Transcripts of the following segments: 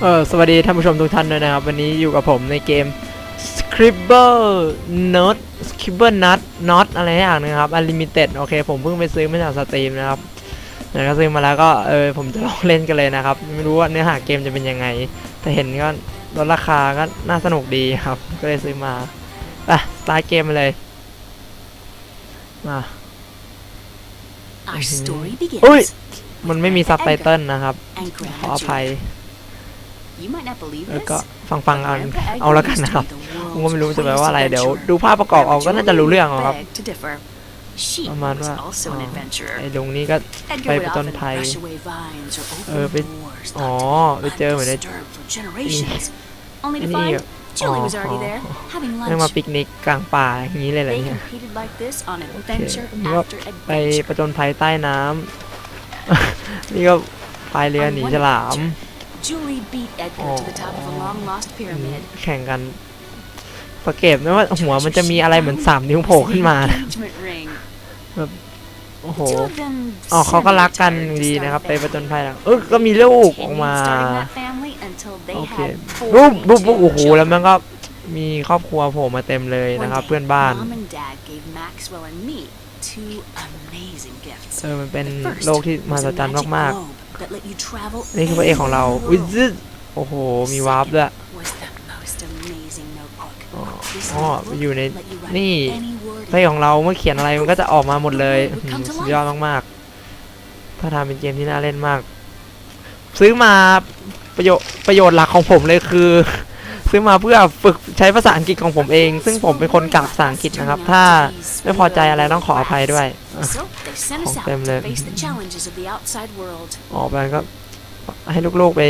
เออสวัสดีท่านผู้ชมทุกท่านด้วยนะครับ วันนี้อยู่กับผมในเกม Scribble Not Scribble Not Not อะไรอย่างนึงครับ Unlimited โอเคผมเพิ่งไปซื้อมาจากสตรีมนะครับเดี๋ยวก็ซื้อมาแล้วก็เออผมจะลองเล่นกันเลยนะครับ ไม่รู้ว่าเนื้อหาเกมจะเป็นยังไง แต่เห็นก็ลดราคาก็น่าสนุกดีครับ ก็เลยซื้อมาอะสตาร์ทเกมมาเลยมา Our story begins. อุ้ยมันไม่มีซับไตเติลนะครับ And ขอ Grandma อภัย Julie. You might not believe แล้ว this. ก็ฟังฟังๆเอา but Grandpa Edgar เอาแล้วกัน used to นะครับ be the ผมก็ไม่รู้ world's จะแปลว่าอะไร greatest เดี๋ยว adventurer. ดูภาพประกอบเอาก็น่าจะรู้เรื่องเอาครับ Beg to differ. She ประมาณ was ว่า also อ๋อ an adventurer. ไอ้ดงนี้ก็ Edgar ไป would ผจญ often ภัย brush away vines or เออ open ไป doors อ๋อ left ไปเจอเหมือนใน undisturbed for generations. Only ไอ้ to นี่ find อะ Julie was อ๋อ already there, having เรื่องมา lunch. ปิกนิกกลางป่าอย่างนี้เลยเหรอ They เนี่ย competed like this on โอเค adventure นี่ก็ after ไป adventure. ผจญภัยใต้น้ำนี่ก็พายเรือหนีฉลาม Julie beat Edgar to the top of a long lost pyramid. แข่งกันสังเกตไหมว่าหัวมันจะมีอะไรเหมือนสามนิ้วโผล่ขึ้นมา Engagement ring. โอ้โห Two of them อ๋อเขาก็รักกัน semi-retired to ดี start นะครับ a ไปผจญ family. ภัยแล้วเออก็มีลูกออก Continued มา starting that family until they โอเค had ปุ๊บปุ๊บ42ปุ๊บโอ้โหแล้วมัน children. ก็มีครอบครัวโผล่มาเต็มเลย One นะครับ day, เพื่อนบ้าน Mom and Dad gave Maxwell and me two amazing gifts. เออมันเป็น The first โลกที่มหั was ศ a จรรย์ magic มาก globe that let you travel ๆ นี่คือพระเอกของเรา anywhere in the อุ้ย world. ซึโอ้โห มีวาร์ปด้วย Was the most amazing notebook. อ๋อ This อ๋อ notebook อยู่ใน let you write นี่ any word พระเอกของเราเมื่อเขียนอะไรมันก็จะออกมาหมดเลยอื้อหือสุดยอดมากๆถ้าทำเป็นเกมที่น่าเล่นมาก ซื้อมาประโยชน์ประโยชน์หลักของผมเลยคือ ซื้อมาเพื่อฝึกใช้ภาษาอังกฤษของผมเอง ซึ่งผมเป็นคนกากภาษาอังกฤษนะครับ ถ้าไม่พอใจอะไรต้องขออภัยด้วย So they sent us ของ out เต็มเลย to face the challenges of the outside world. ออกไปก็ให้ลูกๆไป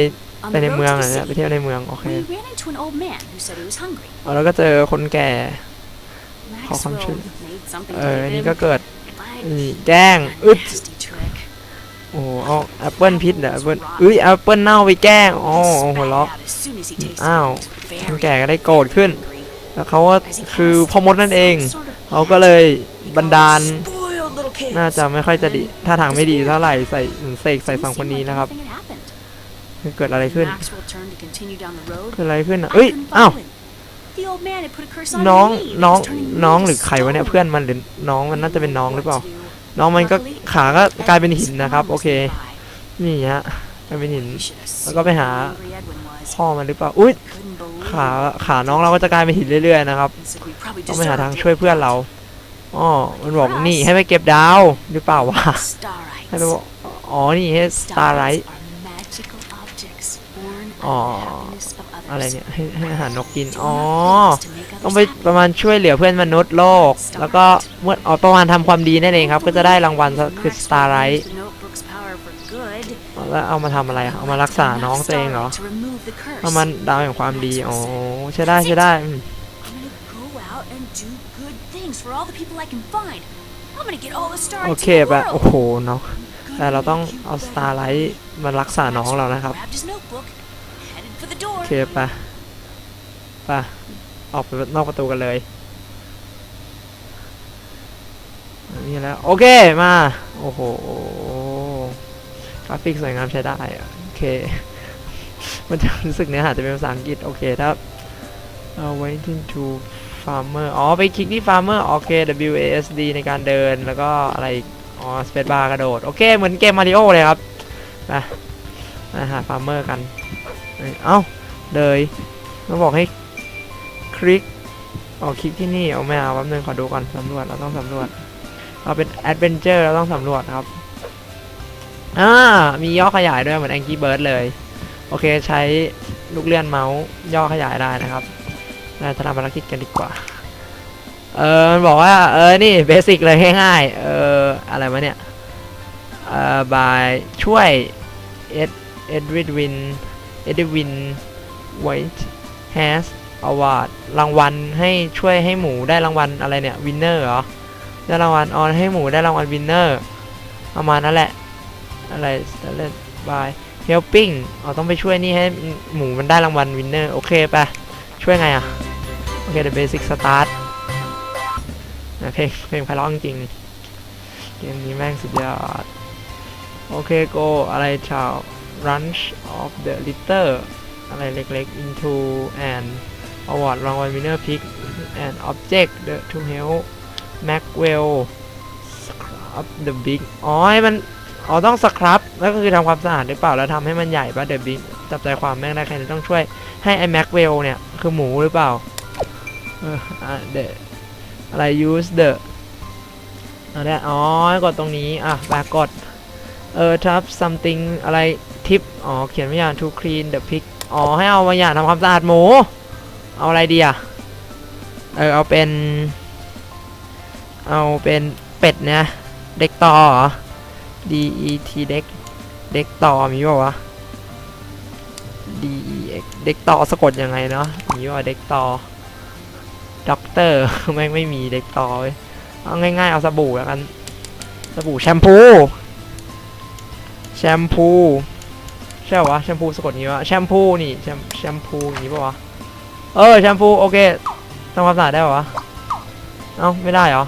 On ไป the ใน road เมือง to ห the น่อยนะไป city, เที่ยวในเมือง โอเค we ran into an old man who said he was hungry. เอาแล้วก็เจอคนแก่ ขอความช่วย Maxwell made something เอ to อ give อันนี้ him, ก็เกิด but นี่แจ้ง a อึด nasty trick. โอ้เอาแอปเปิลพิษเหรอแอปเปิลเอ้ยแอปเปิลเน่าไปแกล้งอ๋อ He โอ้ห spat ล็อกอ้าวคนแก่ก็ได้โกรธขึ้น แล้วเขาก็คือพ่อมดนั่นเองเขาก็เลยบันดาล น่าจะไม่ค่อยจะดีท่าทางไม่ดีเท่าไหร่ใส่เสกใส่สองคนนี้นะครับเกิดอะไรขึ้นเกิดอะไรขึ้นอะเอ้ยอ้าวน้องน้องน้องหรือใครวะเนี่ยเพื่อนมันหรือน้องมันน่าจะเป็นน้องหรือเปล่า น้องมันก็ Luckily, ขาก็กลายเป็นหิน Edwin's นะครับ mom โอ was เค nearby. นี่ฮะกลายเป็นหิน You should have แล้วก็ไป seen หา how angry Edwin was. พ่อมันหรือเปล่า อุ้ย Couldn't believe ขา it. ขาน้องเราก็จะกลายเป็นหินเรื่อยๆนะครับ He said we probably ต้องไปหา deserved ทาง it. ช่วยเพื่อนเราอ๋อมันบอกนี่ให้ไปเก็บดาวหรือเปล่าวะ Starlights. ให้ไปบอกอ๋อ นี่ให้สตาร์ไรท์ อ๋อ the happiness of others. อะไรเนี่ยให้ให้อาหารนกกิน Do อ๋อ not things to make others ต้องไป happy. ประมาณช่วยเหลือเพื่อนมนุษย์โลก แล้วก็เมื่ออ๋อประมาณทำความดีนั่นเองครับ ก็จะได้รางวัลคือสตาร์ไรท์ The notebook's power for good. แล้วเอามาทำอะไรอะเอามารักษาน้องตัวเองเหรอ To remove the curse. เอามันดาวแห่งความดี อ๋อ ใช่ได้ใช่ได้อืม I'm gonna go out and do good things for all the people I can find. I'm gonna get all the stars โอ in เค the แบบ world. โอ้โหเนาะแต่เราต้องเอาสตาร์ไลท์มารักษาน้องเรานะครับ เคปะปะออกไปนอกประตูกันเลยนี่แล้ว โอเค มา โอ้โห กราฟิกสวยงามใช้ได้อะโอเค มันจะรู้สึกเนื้อหาจะเป็นภาษาอังกฤษ โอเคถ้าเอา waiting to farmer อ๋อ ไปคลิกที่ farmer โอเค W A S D ในการเดิน แล้วก็อะไรอีกอ๋อ space bar กระโดด โอเค เหมือนเกมมาริโอเลยครับไปมาหา farmer กัน เอ้า เลยต้องบอกให้คลิกอ๋อคลิกที่นี่เอาไม่เอาแป๊บนึงขอดูก่อนสำรวจเราต้องสำรวจเราเป็นแอดเวนเจอร์เราต้องสำรวจครับอ่ามีย่อขยายด้วยเหมือน Angry Bird เลย โอเคใช้ลูกเลื่อนเมาส์ย่อขยายได้นะครับเราจะทำภารกิจกันดีกว่า เออมันบอกว่า เออ นี่เบสิกเลยง่ายๆ เออ อะไรวะเนี่ย เออบายช่วยเอ็ดเอ็ดวิดวิน เอ็ดวิน ไวท์แฮสอวอร์ดรางวัลให้ช่วยให้หมูได้รางวัลอะไรเนี่ยวินเนอร์เหรอ ได้รางวัลออนให้หมูได้รางวัลวินเนอร์ประมาณนั้นแหละ อะไร started by helping อ๋อต้องไปช่วยนี่ให้หมูมันได้รางวัลวินเนอร์ โอเคไปช่วยไงอะ โอเค the basic start นะเพลงเพลงไพเราะจริงเกมนี้แม่งสุดยอด โอเค go อะไรชาว Lunch of the Litter อะไรเล็กๆ into and award รางวัล winner pick and object the to help Maxwell scrub the big อ๋อให้มันอ๋อต้องสครับแล้วก็คือทำความสะอาดหรือเปล่าแล้วทำให้มันใหญ่ป่ะ the big จับใจความแม่งได้แค่นี้ต้องช่วยให้ไอ้ Maxwell เนี่ย คือหมูหรือเปล่าเอออะอะไร use the อันนี้อ๋อกดตรงนี้ อะแบกกด เออทับ something อะไรทิปอ๋อ เขียนไว้อย่าง to clean the pig อ๋อให้เอามาอย่างทำความสะอาดหมู เอาอะไรดีอะเออเอาเป็น เอาเป็นเป็ดเนี่ยเด็กต่อเหรอ D E T เด็กเด็กต่อมีเปล่าวะ D E X เด็กต่อสะกดยังไงเนาะมีว่าเด็กต่อด็อกเตอร์แม่งไม่มีเด็กต่อเว้ยเอาง่ายๆเอาสบู่แล้วกัน สบู่แชมพู แชมพู ช่เหรอวะแชมพูสะกดงี้วะแชมพูนี่แชมแชมพูอย่างงี้ปะวะเออแชมพูโอเคทำความสะอาดได้ปะวะเอ้าไม่ได้เหรอ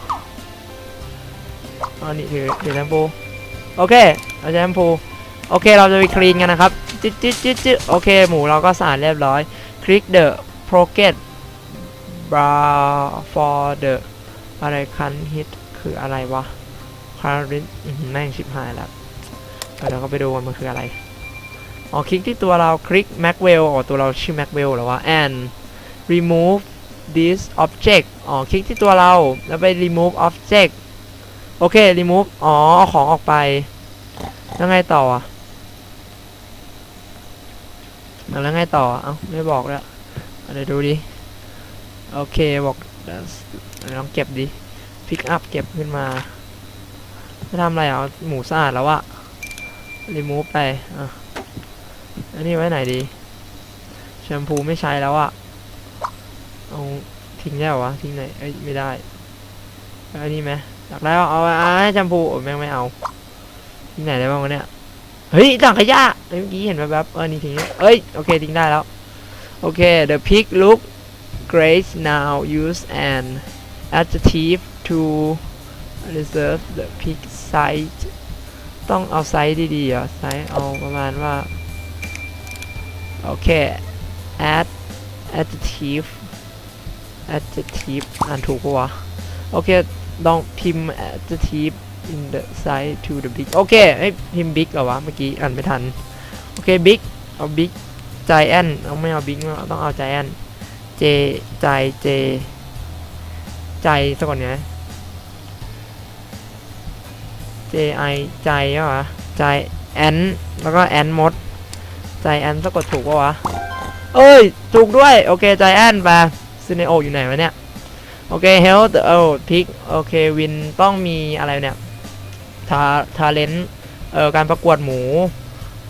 อันนี้ถือถือแชมพูโอเคเอาแชมพูโอเคเราจะไปคลีนกันนะครับจิ๊ดจิ๊ดจิ๊ดจิ๊ดโอเคหมูเราก็สะอาดเรียบร้อยคลิก the pocket bar for the อะไรคันฮิตคืออะไรวะคารินแม่งชิบหายแล้วเดี๋ยวเราก็ไปดูกันมันคืออะไร อ๋อคลิกที่ตัวเราคลิก Macwell อ๋อตัวเราชื่อ Macwell หรอวะ and remove this object อ๋อคลิกที่ตัวเราแล้วไป remove object โอเค remove อ๋อเอาของออกไปแล้วไงต่ออะแล้วไงต่อเอ้าไม่บอกแล้วเดี๋ยวดูดิ โอเคบอกเดี๋ยวลองเก็บดิพิกอัพเก็บขึ้นมาจะทำอะไรอะเอาหมูสะอาดแล้วอะรีมูฟไปอะ อันนี้ไว้ไหนดี แชมพูไม่ใช้แล้วอะเอาทิ้งได้เหรอวะทิ้งไหนเอ้ยไม่ได้อันนี้ไหมอยากได้เอาเอาเอาให้แชมพูแม่งไม่เอาทิ้งไหนได้บ้างวะเนี่ยเฮ้ยถังขยะเมื่อกี้เห็นแบบเออนี่ทิ้งเอ้ยโอเคทิ้งได้แล้วโอเค the pig look great now use an adjective to reserve the pig size ต้องเอาไซส์ดีๆเหรอไซส์เอาประมาณว่า โอเค add adjective adjective อ่านถูกปะวะ โอเค ลองพิมพ์ adjective in the size to the big โอเคไอ้พิมพ์ big เหรอวะ เมื่อกี้อ่านไม่ทัน โอเค big เอา big giant เอาไม่เอา big เอาต้องเอา giant J ใจ J ใจสะกดไง J I ใจใช่ปะใจแอนแล้วก็แอนมด ใจแอนสะกดถูกปะวะ เอ้ย ถูกด้วย โอเคใจแอนไปซินเนโออยู่ไหนวะเนี่ย โอเค health เออพิก โอเค วินต้องมีอะไรเนี่ยทาทาเลนเอ่อการประกวดหมู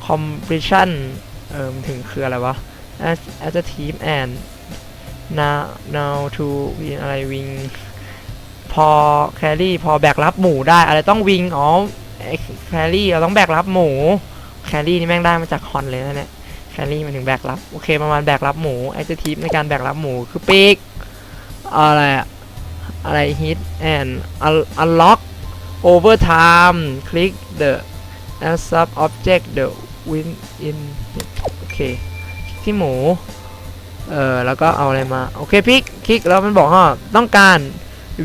competition เอ่อถึงคืออะไรวะ as as a team and now now to win อะไร win พอแครี่พอแบกรับหมูได้ อะไรต้องวิงอ๋อแครี่เราต้องแบกรับหมู แครี่นี่แม่งได้มาจากคอนเลยนะเนี่ยแครี่มันถึงแบกรับ โอเคประมาณแบกรับหมูไอเจทีฟในการแบกรับหมูคือปีกอะไรอะอะไรฮิตแอนอันล็อกโอเวอร์ไทม์คลิก the as sub object the win in โอเคคลิกที่หมู เออแล้วก็เอาอะไรมา โอเคพิกคลิกแล้วมันบอกว่าต้องการ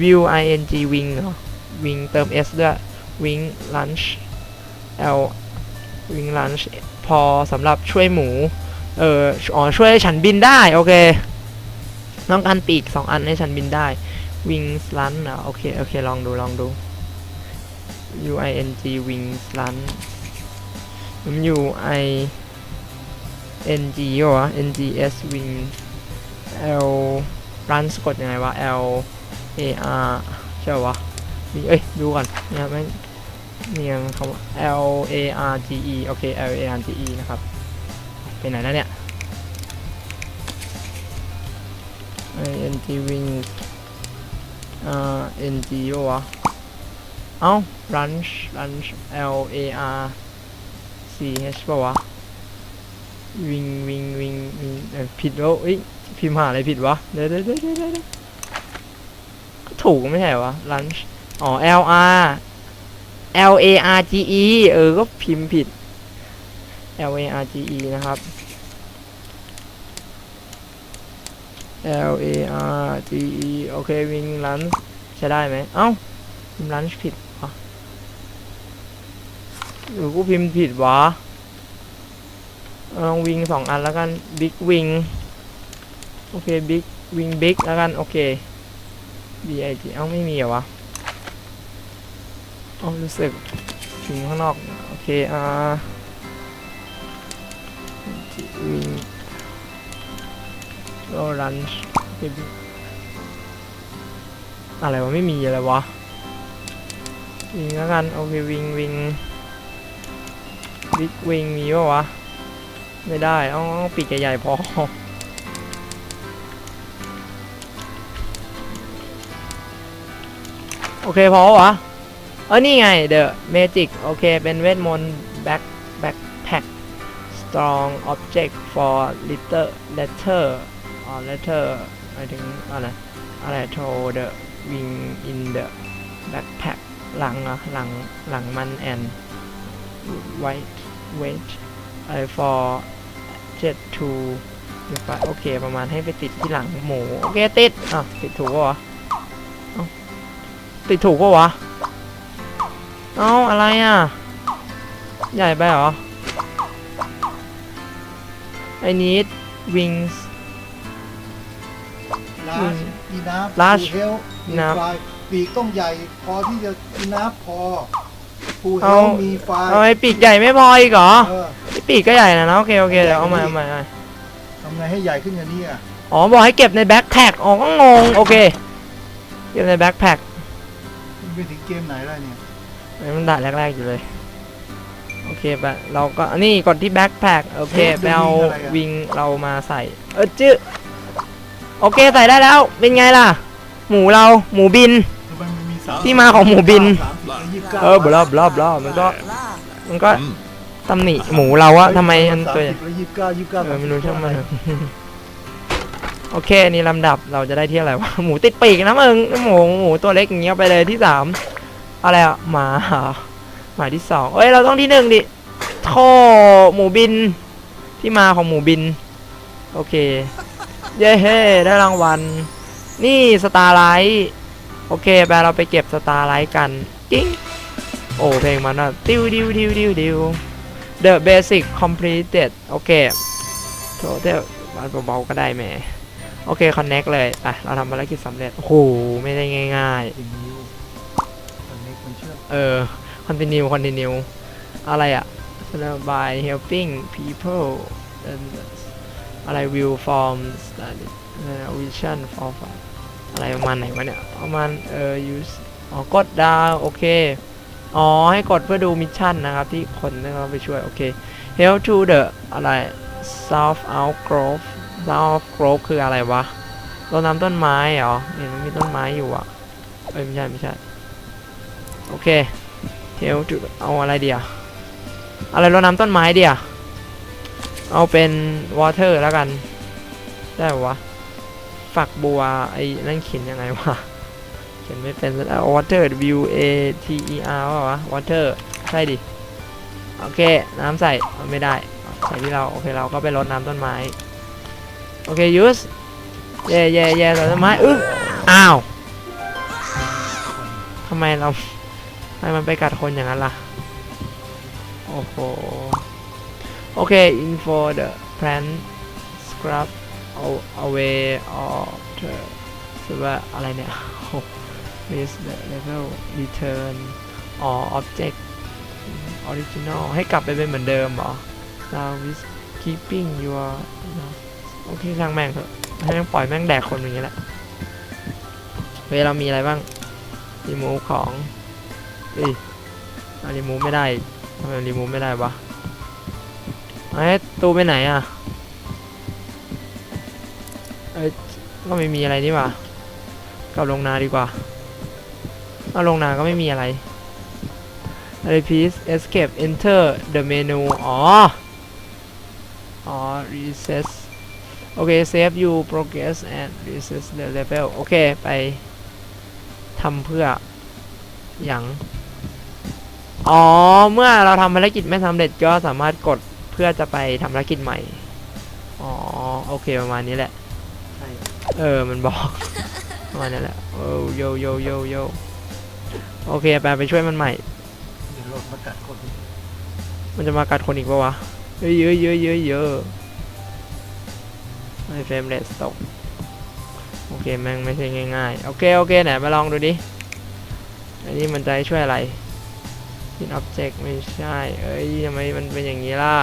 view ing wing เหรอ wing เติม s ด้วย wing lunch l wing lunch พอสำหรับช่วยหมู เอออ๋อช่วยให้ฉันบินได้ โอเค ต้องการปีกสองอันให้ฉันบินได้ wing lunch อะโอเค โอเค ลองดูลองดู u i n g wing lunch มัน u i n g วะ n g s wing l lunch กดยังไงวะ l A R ใช่วะเอ้ย ดูก่อนเนี่ยแม่ เนี่ยมันคำว่า L A R G E โอเค L A R G E นะครับไปไหนแล้วเนี่ย I N G wings R N G วะเอ้า lunch lunch L A R C H ปะวะ wing wing wing wing เอ้ยผิดแล้วเอ้ยพิมพ์หาอะไรผิดวะ เดี๋ยวเดี๋ยวเดี๋ยวเดี๋ยวเดี๋ยวถูกไม่ใช่วะ lunch อ๋อ L R L A R G E เออ ก็พิมพ์ผิด L A R G E นะครับ L A R G E โอเค วิ่งลันใช้ได้ไหม เอ้า พิมพ์ลันผิดเหรอหรือกูพิมพ์ผิดวะลองวิ่งสองอันแล้วกันบิ๊กวิ่งโอเคบิ๊กวิ่งบิ๊กแล้วกัน โอเค B I G เอ้าไม่มีเหรอวะ อ้ารู้สึกถึงข้างนอก โอเค อ่าวิ่งโลรันอะไรวะ ไม่มีอะไรวะ วิ่งแล้วกัน โอเค วิ่งวิ่งบิ๊กวิ่งมีปะวะ ไม่ได้เอาเอาปีกใหญ่ๆพอโอเคพอวะ เออนี่ไง The Magic โอเค เป็นเวทมนต์ back backpack strong object for litter letter อ๋อ letter หมายถึงอะไรอะไร throw the wing in the backpack หลังอะหลังหลังมัน and white weight อะไร for jet to ไปโอเค ประมาณให้ไปติดที่หลังหมู โอเค ติดอะติดถูกปะวะติดถูกปะวะ เอ้าอะไรอะ ใหญ่ไปเหรอ I need wings ลาชอีน้ำ Large เฮล enough ไฟปีกต้องใหญ่พอที่จะอีน้ำพอฟูเฮเอาลมีไฟเอาไอ้ปีกใหญ่ไม่พออีกเหรอเออไอ้ปีกก็ใหญ่นะนะโอเคโอเคเดี๋ยวเอามาเอามาเอามาทำไงให้ใหญ่ขึ้นอย่างนี้อะอ๋อบอกให้เก็บในแบ็คแพ็คอ๋อก็งงโอเคเก็บในแบ็คแพ็คมันไปถึงเกมไหนแล้วเนี่ย มันด่านแรกๆอยู่เลย โอเคไปเราก็อันนี้กดที่แบ็คแพ็คโอเคไปเอาวิงเรามาใส่ เออจื้อโอเคใส่ได้แล้ว เป็นไงล่ะ หมูเราหมูบินทำไมมันมีสามที่มาของหมูบินสามสิบและยี่สิบก้าเออบลาบลาบลามันก็ มันก็ตำหนิหมูเราอะทำไมมันตัวใหญ่สามสิบและยี่สิบเก้ายี่สิบเก้าเออไม่รู้ช่างมันเถอะโอเคนี่ลำดับเราจะได้ที่อะไรวะหมูติดปีกนะมึงหมูหมูตัวเล็กอย่างเงี้ยไปเลยที่สาม อะไรอะหมาหมาที่สองเอ้ยเราต้องที่หนึ่งดิโธ่หมูบิน ที่มาของหมูบิน โอเค เย้เฮ้ได้รางวัล นี่สตาร์ไลท์โอเคไปเราไปเก็บสตาร์ไลท์กันกิ้งโอ้เพลงมันอะติวดิวดิวดิวดิว The basic completed โอเค total บ้าเบาๆก็ได้แหมโอเค connect เลยไปเราทำภารกิจสำเร็จ โอ้โห ไม่ได้ง่ายเป็นนิ้วอันนี้ มันเชื่อมๆเออ continue continue อะไรอะ by helping people and อะไร view form study เอ่อ vision for อะไรประมาณไหนวะเนี่ยประมาณเออ use อ๋อกดดาวโอเค อ๋อ ให้กดเพื่อดูมิชชั่นนะครับ ที่คนที่เขาไปช่วย โอเค help to the อะไร south out grove south grove คืออะไรวะรดน้ำต้นไม้เหรอเห็นมันมีต้นไม้อยู่อะเอ้ยไม่ใช่ ไม่ใช่ โอเค help to เอาอะไรเดียวอะไรรดน้ำต้นไม้เดียวเอาเป็น water แล้วกัน ได้ปะวะฝักบัวไอ้นั่นเขียนยังไงวะเขียนไม่เป็นแล้ว water W A T E R ว่าวะ water ใช่ดิ โอเค น้ำใส่ไม่ได้ใส่ที่เรา โอเค เราก็ไปรดน้ำต้นไม้ โอเค use เย่เย่เย่ต้นไม้อึ๊บอ้าวทำไมเรา ทำไมมันไปกัดคนอย่างนั้นล่ะ โอ้โห โอเค info the plant scrub away or the คือว่าอะไรเนี่ย list the level return อ๋อ object original ให้กลับไปเป็นเหมือนเดิมเหรอ now with keeping your โอเคช่างแม่งเถอะให้แม่งปล่อยแม่งแดกคนอย่างนี้แหละเฮ้ยเรามีอะไรบ้างรีมูฟของ เอ้ยรีมูฟไม่ได้ทำไมรีมูฟไม่ได้วะไอ้ตู้ไปไหนอะเอ้ยก็ไม่มีอะไรนี่ว่ากลับลงนาดีกว่าเอาลงนาก็ไม่มีอะไร repeat escape enter the menu อ๋อ อ๋อ reset โอเค save you progress and reset the level โอเค ไปทำเพื่ออย่าง อ๋อ เมื่อเราทำภารกิจไม่สำเร็จก็สามารถกดเพื่อจะไปทำภารกิจใหม่ อ๋อ โอเคประมาณนี้แหละ ใช่เออ มันบอก ประมาณนั้นแหละโอ้โยโยโยโยโอเคไปไปช่วยมันใหม่ เดี๋ยวรถมากัดคนมันจะมากัดคนอีกปะวะ เยอะเยอะเยอะเยอะเยอะไม่เฟรมเรทตก โอเคแม่งไม่ใช่ง่ายๆ โอเค โอเค ไหนมาลองดูดิ อันนี้มันจะให้ช่วยอะไร Pin Object ไม่ใช่ เอ้ยทำไมมันเป็นอย่างนี้ล่ะ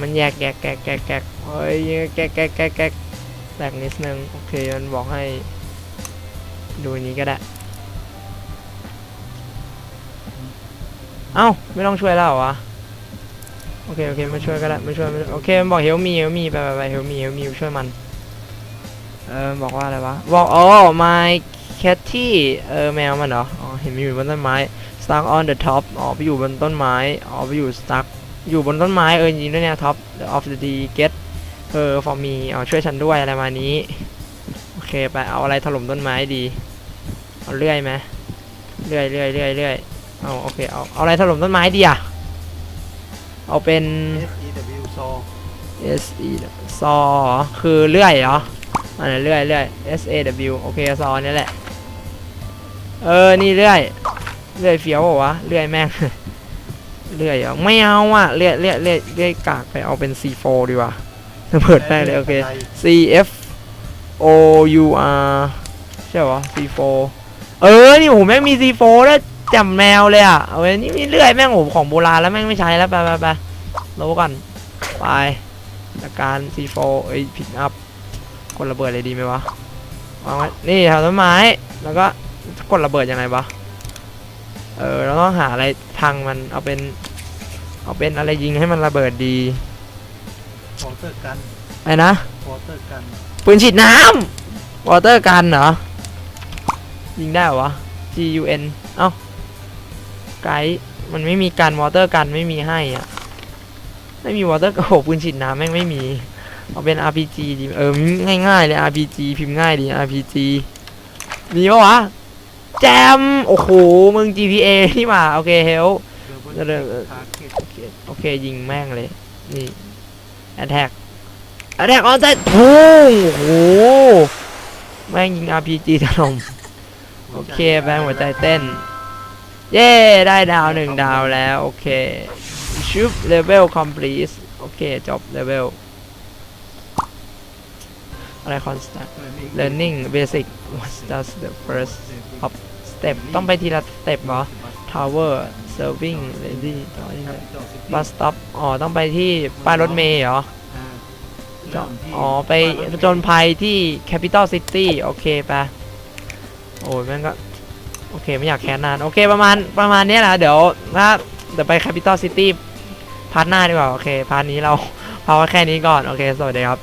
มันแยกแยกแกกแกกแกกเอ้ยแกกแกกแกกแกกแตกนิดนึง โอเค มันบอกให้ ดูนี้ก็ได้ เอ้า ไม่ต้องช่วยแล้วเหรอวะโอเค โอเคไม่ช่วยก็ได้ไม่ช่วย โอเค มันบอกเฮลมีเฮลมีไปไปไปเฮลมีเฮลมีช่วยมัน เออ บอกว่าอะไรวะ บอกอ๋อ my catty เออแมวมันเหรอ อ๋อ เห็นมันอยู่บนต้นไม้ stuck on the top อ๋อไปอยู่บนต้นไม้อ๋อไปอยู่ stuck อยู่บนต้นไม้เออจริงๆด้วยเนี่ย top of the d get เออ for me อ๋อช่วยฉันด้วยอะไรมานี้ โอเคไปเอาอะไรถล่มต้นไม้ดี เอาเลื่อยไหมเลื่อยเลื่อยเลื่อยเลื่อยเอาโอเคเอาเอาอะไรถล่มต้นไม้ดีอะเอาเป็น S E W ซอ S E ซอคือเลื่อยเหรออันนั้นเลื่อยเลื่อย S A W โอเคซอนี่แหละ เออ นี่เลื่อย เลื่อยเฟี้ยวเหรอวะเลื่อยแม่งเลื่อยเหรอไม่เอาอะเลื่อยเลื่อยเลื่อยเลื่อยกากไปเอาเป็น C4 ดีกว่าระเบิดแม่งเลยโอเค C F O U R ใช่เหรอ C4 เออนี่โอ้โหแม่งมี C4 แล้วจำแมวเลยอะเอาไว้นี่มีเลื่อยแม่งโหของโบราณแล้วแม่งไม่ใช้แล้วไปไปไปโลก่อนไปจากการ C4 เอ้ยพิกอัพกดระเบิดเลยดีไหมวะวางไว้นี่แถวต้นไม้แล้วก็กดระเบิดยังไงวะ เออเราต้องหาอะไรพังมันเอาเป็น เอาเป็นอะไรยิงให้มันระเบิดดีวอเตอร์กันไอ้นะวอเตอร์กันปืนฉีดน้ำวอเตอร์กันเหรอ ยิงได้เหรอวะ G U N เอ้าไกด์มันไม่มีการวอเตอร์กันไม่มีให้อะ ไม่มีวอเตอร์โอ้โหปืนฉีดน้ำแม่งไม่มี เอาเป็น RPG ดีเออง่ายๆเลย RPG พิมพ์ง่ายดี RPG มีปะวะ แจม โอ้โห มึง GTA ที่มา โอเคเฮลเดี๋ยวเดี๋ยวเดี๋ยวทาร์เก็ตโอเคโอเค ยิงแม่งเลย นี่ attack attack on site โอ้โห แม่งยิง RPG ถล่มโอเคแบงหัวใจเต้น เย้ ได้ดาวหนึ่งดาวแล้ว โอเคชุบเลเวล complete โอเค จบเลเวลอะไร constant learning basic what's just the first up step ต้องไปทีละสเต็ปเหรอ tower serving lady บัสสต็อปอ๋อ ต้องไปที่ป้ายรถเมย์เหรอ อ๋อ ไปจนภัยที่ Capital City โอเคไปะโอ้ยแม่งก็ โอเค ไม่อยากแค้นนาน โอเค ประมาณ ประมาณเนี้ยนะเดี๋ยวถ้าเดี๋ยวไป Capital City พาร์ทหน้าดีกว่า โอเค พาร์ทนี้เราพาไว้แค่นี้ก่อน โอเค สวัสดีครับ